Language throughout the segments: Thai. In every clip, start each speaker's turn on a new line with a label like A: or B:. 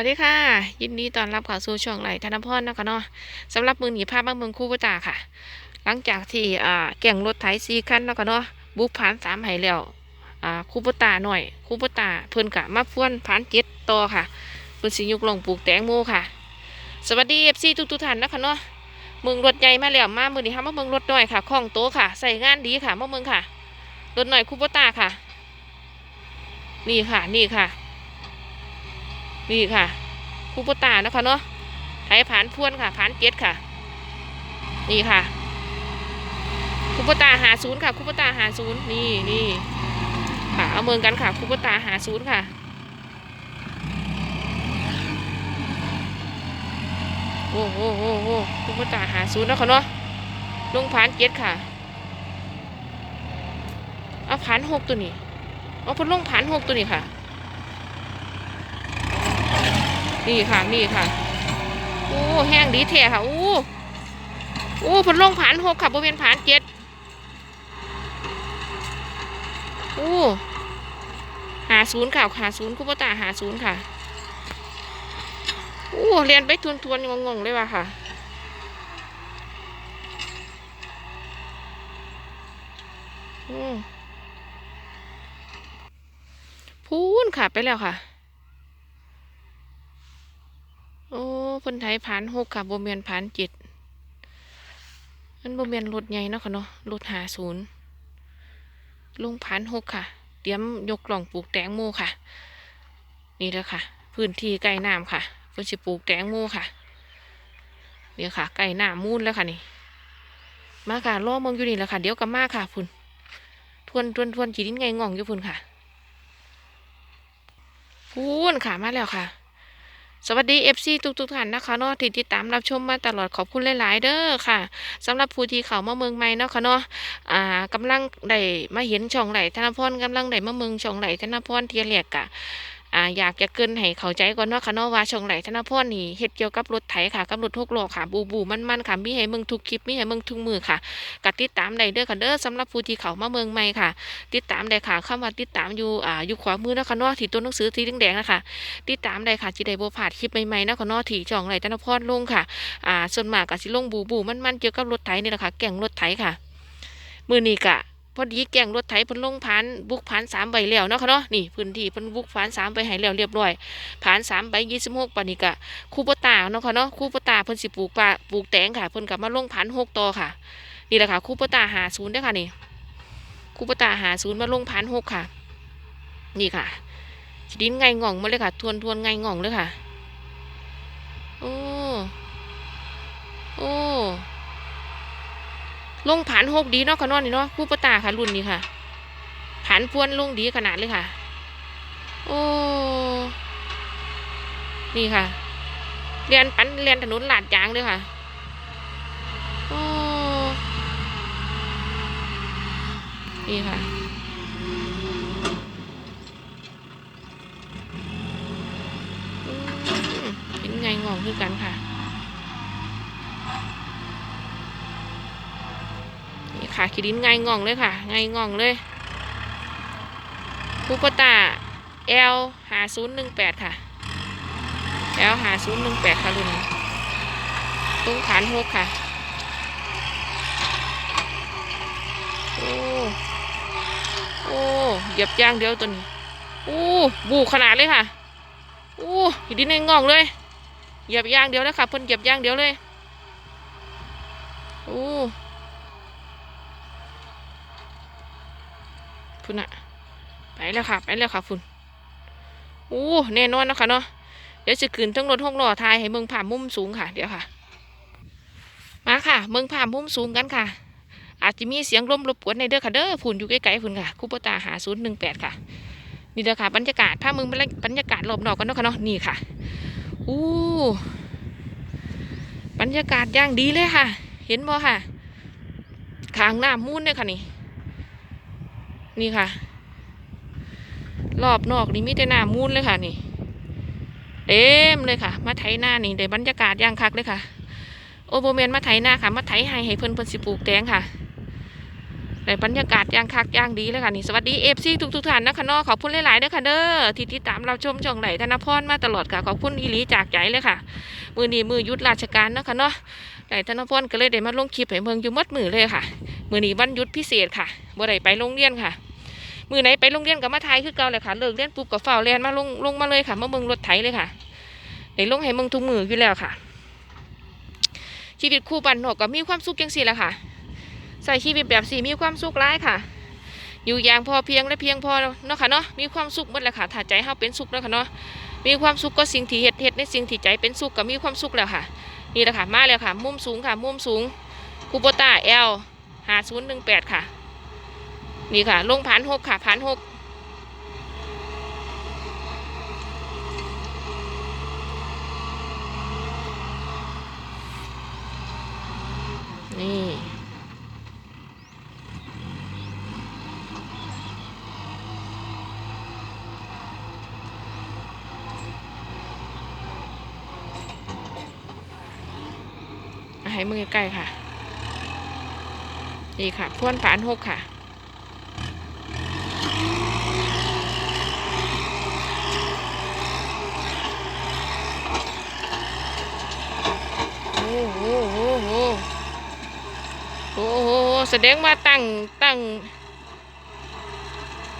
A: วัสดีค่ะ ยินดีต้อนรับเข้าสู่ช่องไหลธนพรนะคะเนาะสำหรับมือหนีภาพบ้างเมืองคู่ประตาค่ะ หลังจากที่อ่าแก่งรถไถซีคันนะคะเนาะบุกผ่านสามไหแล้วอ่าคู่ประตาหน่อยคู่ประตาเพิ่นกะมาฟ้วนผ่านเจ็ดต่อค่ะเพิ่นสิยกลงปลูกแตงโมค่ะ สวัสดีเอฟซีทุกๆท่านนะคะเนาะเมืองรถใหญ่มาแล้วมามือนี้ค่ะมาเมืองรถหน่อยค่ะคล่องโตค่ะใส่งานดีค่ะมาเมืองค่ะรถหน่อยคู่ประตาค่ะ นี่ค่ะนี่ค่ะ นี่ค่ะคูปตานะคะเนาะไถผานพวนค่ะผานเจ็ดค่ะ นี่ค่ะคูปตาหาศูนย์ค่ะคูปตาหาศูนย์นี่นี่ค่ะเอาเมืองกันค่ะคูปตาหาศูนย์ค่ะโอ้โหโอ้โหคูปตาหาศูนย์นะคะเนาะลงผานเจ็ดค่ะเอาผานหกตัวนี้เอาเพนลงผานหกตัวนี้ค่ะ นี่ค่ะนี่ค่ะโอ้แห้งดีแท้ค่ะโอ้โอ้ผลลงผ่านหกค่ะบริเวณผ่านเจ็ดโอ้หาศูนย์ค่ะหาศูนย์คุปตาหาศูนย์ค่ะโอ้เรียนไปทวนทวนๆงงๆเลยว่ะค่ะอืมพูนค่ะไปแล้วค่ะ โอ้เพิ่นไทยผ่านหกค่ะบ่แม่นผ่านเจ็ดมันบ่แม่นรถใหญ่เนาะค่ะเนาะรถหาศูนย์ลงผ่านหกค่ะ เตรียมยกกล่องปลูกแตงโมค่ะ นี่เด้อค่ะ พื้นที่ใกล้น้ำค่ะเพิ่นสิปลูกแตงโมค่ะเดี๋ยวค่ะใกล้น้ำมูลแล้วค่ะนี่ มาค่ะรอมองอยู่นี่แหละค่ะ เดี๋ยวก็มาค่ะพุ่นทวนทวนทวนจีดินไงง่องอยู่พุ่นค่ะพุ่นค่ะมาแล้วค่ะ สวัสดี FC ทุกทุกท่านนะคะเนาะที่ติดตามรับชมมาตลอดขอบคุณหลาย ๆ เด้อค่ะสำหรับผู้ที่เข้ามาเมืองใหม่เนาะค่ะเนาะอ่ากำลังได้มาเห็นช่องไหลธนพรกำลังได้มาเมืองช่องไหลธนพรเทียเรียกกะ อ่าอยากจะเกินให้เข้าใจก่อนเนาะค่ะเนาะว่าช่องไหลธนพรนี่เฮ็ดเกี่ยวกับรถไถค่ะกับรถหกโล้อค่ะ บูบูมันๆค่ะมีให้เมืองทุกคลิปมีให้เมืองทุกมือค่ะกดติดตามได้เด้อค่ะเด้อสำหรับผู้ที่เข้ามาเมืองใหม่ค่ะ ติดตามได้ค่ะคำว่าติดตามอยู่อ่าอยู่ขวามือเนาะค่ะเนาะที่ตัวหนังสือสีแดงๆนะคะติดตามได้ค่ะจิได้บ่พลาดคลิปใหม่ๆนะขอเนอที่ช่องไหลธนพรลงค่ะอ่าส่วนมากก็สิลงบูบูมันๆเกี่ยวกับรถไถนี่แหละค่ะแก่งรถไถค่ะ มือนี้กะ พอดีแก่งรถไถเพิ่นลงผ่านบุกผ่านสามใบแล้วเนาะค่ะเนาะนี่พื้นที่เพิ่นบุกผ่านสามใบให้แล้วเรียบร้อยผ่านสามใบยี่สิบหกปานนี้กะคูปตาเนาะค่ะเนาะคูปตาเพิ่นสิปลูกปลาปลูกแตงค่ะเพิ่นกลับมาลงผ่านหกต่อค่ะ นี่แหละค่ะคูปตาหาศูนย์เด้ค่ะนี่คูปตาหาศูนย์มาลงผ่านหกค่ะ นี่ค่ะดินไงง่องมาเลยค่ะ ทวนทวนไงง่องเลยค่ะโอ้โอ้ ลงผานหกดีเนาะค่ะเนอนนี่เนาะผู้ประตาค่ะรุ่นนี้ค่ะผานพวนลงดีขนาดเลยค่ะ โอ้นี่ค่ะเรียนปันเรียนถนนลาดยางเลยค่ะโอ้นี่ค่ะเป็นไงงองคือกันค่ะ นี่ ค่ะขีดินไงงองเลยค่ะไงงองเลยคูปตา L หาศูนย์หนึ่งแปดค่ะ L หาศูนย์หนึ่งแปดค่ะรุ่นตุ้งฐานหกค่ะโอ้โอ้เหยียบย่างเดียวตัวนี้โอ้บูขนาดเลยค่ะโอ้ขีดินไงงองเลยเหยียบย่างเดียวแล้วค่ะเพิ่นเหยียบย่างเดียวเลยโอ้ พุ่นอะไปแล้วค่ะ ไปแล้วค่ะพุ่นโอ้แน่นอนนะคะเนาะเดี๋ยวจะขึ้นทั้งรถห้องรอทายให้เมืองผ่ามุมสูงค่ะ เดี๋ยวค่ะ มาค่ะ เมืองผ่ามุมสูงกันค่ะ อาจจะมีเสียงลมรบกวนในเด้อค่ะเด้อฝุ่นอยู่ใกล้ๆฝุ่นค่ะคูปตาหาศูนย์หนึ่งแปดค่ะ นี่เด้อค่ะ บรรยากาศถ้าเมืองบรรยากาศรอบนอกกันเนาะค่ะเนาะนี่ค่ะอู้บรรยากาศอย่างดีเลยค่ะ เห็นบ่ค่ะขางหน้ามูนเนี่ยค่ะนี่ นี่ค่ะ รอบนอกนี่มีแต่หน้ามูนเลยค่ะนี่ เต็มเลยค่ะ มาไถหน้านี่ได้บรรยากาศย่างคักเลยค่ะ โอโบเมนมาไถหน้าค่ะ มาไถให้ให้เพิ่นเพิ่นสิปลูกแตงค่ะบในบรรยากาศย่างคักย่างดีเลยค่ะนี่สวัสดีเอฟซีทุกทุกท่านนะคะนาะขอบคุณหลายๆเด้อค่ะเด้อที่ติดตามเราชมช่องไหนธนพรมาตลอดค่ะขอบคุณอีหลีจากใจเลยค่ะ มือนี้มือยุดราชการนะค่ะเนาะไหนธนพรก็เลยได้มาลงคลิปให้เมืองอยู่หมดมือเลยค่ะ มือนี้วันยุดพิเศษค่ะบ่ได้ไปโรงเรียนค่ะ มือไหนไปโรงเรียนกับมาไทยคือเก่าเลยค่ะเลิกเรียนปุ๊บกับเฝ้าเรียนมาลงลงมาเลยค่ะมาเมืองรถไถเลยค่ะได้ลงให้เมืองทุกมืออยู่แล้วค่ะ ชีวิตคู่บันหนอกก็มีความสุขจังสี่แหละค่ะ ใส่ชีวิตแบบสี่มีความสุขร้ายค่ะ อยู่อย่างพอเพียงและเพียงพอเนาะค่ะเนาะมีความสุขหมดแหละค่ะถ้าใจเฮาเป็นสุขเนาะค่ะเนาะมีความสุขก็สิ่งที่เฮ็ดเฮ็ดในสิ่งที่ใจเป็นสุขก็มีความสุขแล้วค่ะ นี่แหละค่ะมาแล้วค่ะ มุมสูงค่ะ มุมสูงคูโบต้าเอลห้าศูนย์หนึ่งแปดค่ะ นี่ค่ะ ลงผ่านหกค่ะผ่านหกนี่ให้มือใกล้ค่ะ นี่ค่ะพ่วนผ่านหกค่ะ โอ้โหโอ้โห โอ้โหแสดงว่าตั้งตั้ง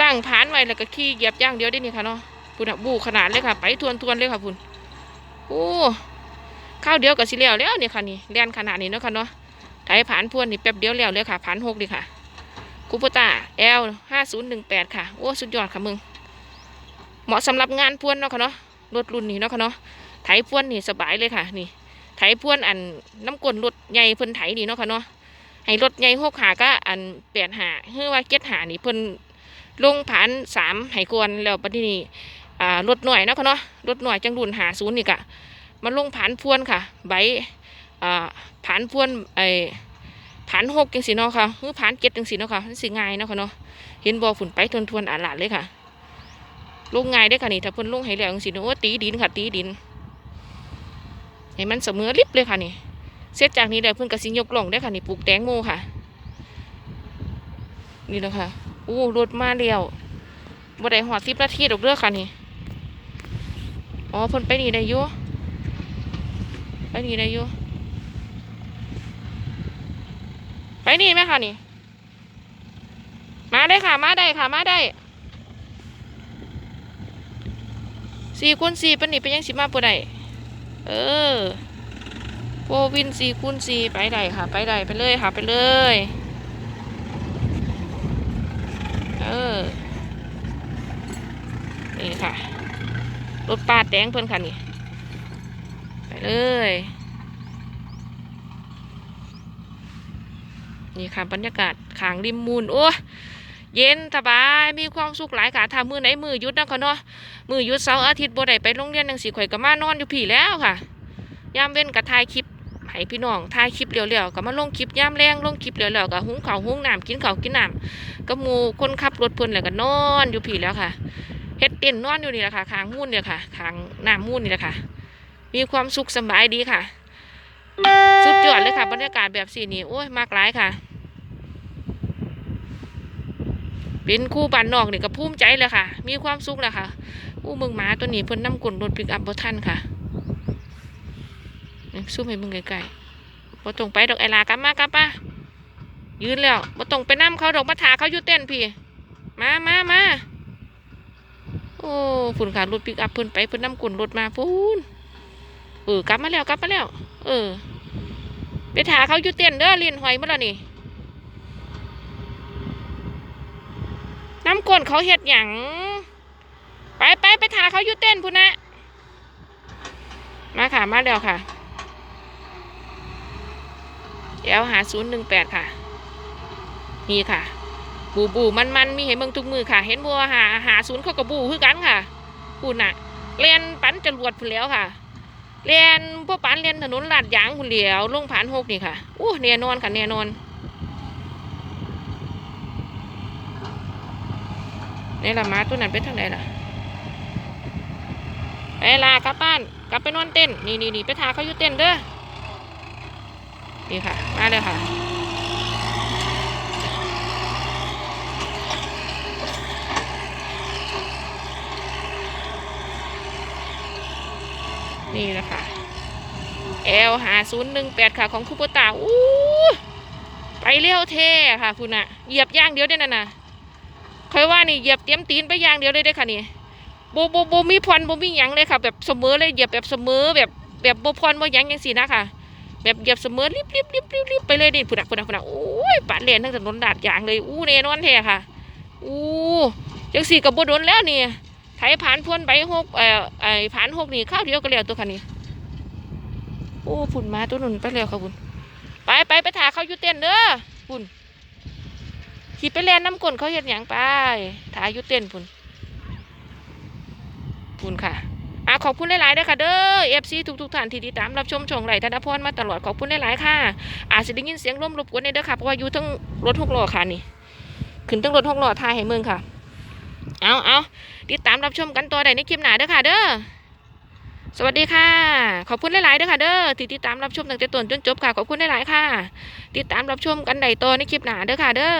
A: ตั้งผานไว้แล้วก็ขี่เหยียบย่างเดียวได้นี่ค่ะเนาะพุ่นบูขนาดเลยค่ะ ไปทวนทวนเลยค่ะพุ่นโอ้ข้าวเดียวกับสิแล้วแล้วนี่ค่ะนี่แล่นขนาดนี้เนาะค่ะเนาะไถผานพวนนี่แป๊บเดียวแล้วเลยค่ะผานหกดีค่ะคูปต้า L ห้าศูนย์หนึ่งแปดค่ะโอ้สุดยอดค่ะมึง เหมาะสำหรับงานพวนเนาะค่ะเนาะรถรุ่นนี้เนาะค่ะเนาะไถพวนนี่สบายเลยค่ะ นี่ไถพวนอันน้ำกลนรถใหญ่เพิ่นไถนี่เนาะค่ะเนาะ ให้รถใหญ่หกหาก็อันแปดหาเฮือว่าเก็ดหานี่เพิ่นลงผ่านสามให้กวนแล้วปัจจุบันี้อ่ารถหน่วยเนาะคะเนาะรถหน่วยจังรุ่นหาศูนย์นี่กะมาลงผ่านพวนค่ะ ใบอ่าผ่านพวนไอผ่านหกจังสีเนาะค่ะหรือผ่านเจ็ดจังสีเนาะค่ะมันสิง่ายเนาะค่ะเนาะเห็นบ่ฝุ่นไปทวนทวนๆอาหลาดเลยค่ะลงง่ายได้ค่ะนี่ถ้าเพิ่นลงให้แล้วจังสีเนาะตีดินค่ะ ตีดินให้มันเสมอลิบเลยค่ะนี่ เสร็จจากนี้แล้วเพิ่นก็สิยกล่องได้ค่ะนี่ปลูกแตงโมค่ะ นี่แหละค่ะอู้รถมาแล้วบ่ได้หอดสิบนาทีดอกเด้อกค่ะนี่อ๋อเพิ่นไปนี่ได้อยู่ไปนี่ได้อยู่ไปนี่ไหมค่ะนี่ มาได้ค่ะ มาได้ค่ะ มาได้สี่คูณสี่เป็นนี่เป็นยังสิมาบ่ได้เออ โฟวินสีคูณสีไปได้ค่ะ ไปได้ไปเลยค่ะ ไปเลย เออ นี่ค่ะ รถปาดแดงเพิ่อนค่ะนี่ ไปเลย นี่ค่ะบรรยากาศขางริมมูลโอ้ยเย็นสบายมีความสุขหลายค่ะถ้ามือไหนมือหยุดนะค่ะเนาะมือหยุดเสาร์อาทิตย์บ่ได้ไปโรงเรียนจังสิข่อยก็มานอนอยู่พี่แล้วค่ะ ยามเว้นก็ถ่ายคลิป ให้พี่น้องถ่ายคลิปเร็วๆก็มาลงคลิปย่ามแรงลงคลิปเร็วๆก็หุ้งข้าวหุ้งน้ำกินข้าวกินน้ำก็มูคนขับรถเพลินแล้วก็นอนอยู่พี่แล้วค่ะเฮ็ดเต้นนอนอยู่นี่แหละค่ะข้างมูนเนี่ยค่ะข้างน้ำมูนนี่แหละค่ะ มีความสุขสบายดีค่ะ สุดยอดเลยค่ะ บรรยากาศแบบสี่นี่โอ้ยมากหลายค่ะเป็นคู่บ้านนอกนี่ก็ภูมิใจเลยค่ะ มีความสุขแหละค่ะอู้มึงหมาตัวนี้เพิ่นนำกลนรถปิกอัพบ่ทันค่ะ ซูมให้มึงไกลๆบ่ต้องไปดอกไอลากลับมากลับมายืนแล้วบ่ต้องไปนํเขาดอกมาถาเขาอยู่เต้นพี่ มามามาโอ้ฝุ่นค่ะรถปิกอัพเพิ่นไปเพิ่นนำกลนรถมาพูนเออกลับมาแล้วกลับมาแล้ว เออ ไปถาเขาอยู่เต้นเด้อเลียนหอยมาแล้วนี่น้ำกลนเขาเฮ็ดหยังไปไปไปถาเขาอยู่เต้นพุ่นนะมาค่ะมาแล้วค่ะ เดี๋ยวหาศูนย์หนึ่งแปดค่ะ นี่ค่ะ บูบูมันมันมีให้เมืองทุกมือค่ะ เห็นบัวหาหาศูนย์เขากับบูคือกันค่ะพุ่นน่ะเรียนปันจรวดพุ่นแล้วค่ะเรียนพวกปันเรียนถนนลาดยางพุ่นเหลียวลงผ่านหกนี่ค่ะอู้แน่นอนค่ะแน่นอนนี่ละมาตัวนั้นเป็นทางไหนล่ะไปลากลับบ้านกลับไปนอนเต้นนี่นี่นี่ไปทาเขาอยู่เต้นเด้อ นี่ค่ะ มาเลยค่ะ นี่นะคะ L หาศูนย์หนึ่งแปดค่ะ ของคุปตาอู้ไปเลี้ยวเท่ค่ะคุณอะเหยียบย่างเดียวได้น่ะนะคอยว่านี่เหยียบเตรียมตีนไปย่างเดียวได้ได้ค่ะนี่โบโบโบมีพรโบมีหยังเลยค่ะ แบบเสมอเลยเหยียบแบบเสมอแบบแบบโบพรโบหยังยังสีนะค่ะ แบบเหยียบเสมอรีบรีบรีบรีบรีบไปเลยดิพุ่นน่ะพุ่นน่ะพุ่นน่ะโอ้ยปาดเลนทั้งถนนดาดยางเลยอู้แน่นอนแท้ค่ะอู้จังสี่กับบโดนแล้วนี่ไถผ่านพวนใบหกเอ่อไอ้ผ่านหกนี่ข้าวเดียวก็แล้วตัวค่ะนี่โอ้ฝุ่นมาตัวนุนไปแล้วค่ะบุญไปไปไปถ่าเขาอยู่เต้นเด้อบุญขี่ไปแลนน้ำกลนเขาเห็นอย่างไปถ่าอยู่เต้นบุญบุญค่ะ อะขอบคุณหลายๆเด้อค่ะเด้อเอฟซีทุกทุกๆท่านที่ติดตามรับชมช่องไหลธนพรมาตลอดขอบคุณหลายๆค่ะ อาจจะได้ยินเสียงลมรบกวนในเด้อค่ะเพราะว่าอยู่ทั้งรถหกล้อค่ะนี่ ขึ้นทั้งรถหกล้อทายให้เมืองค่ะ เอาเอาติดตามรับชมกันต่อได้ในคลิปหน้าเด้อค่ะ เด้อสวัสดีค่ะ ขอบคุณหลายๆด้วยค่ะเด้อที่ติดตามรับชมตั้งแต่ต้นจนจบค่ะ ขอบคุณหลายๆค่ะ ติดตามรับชมกันใดต่อในคลิปหน้าเด้อค่ะเด้อ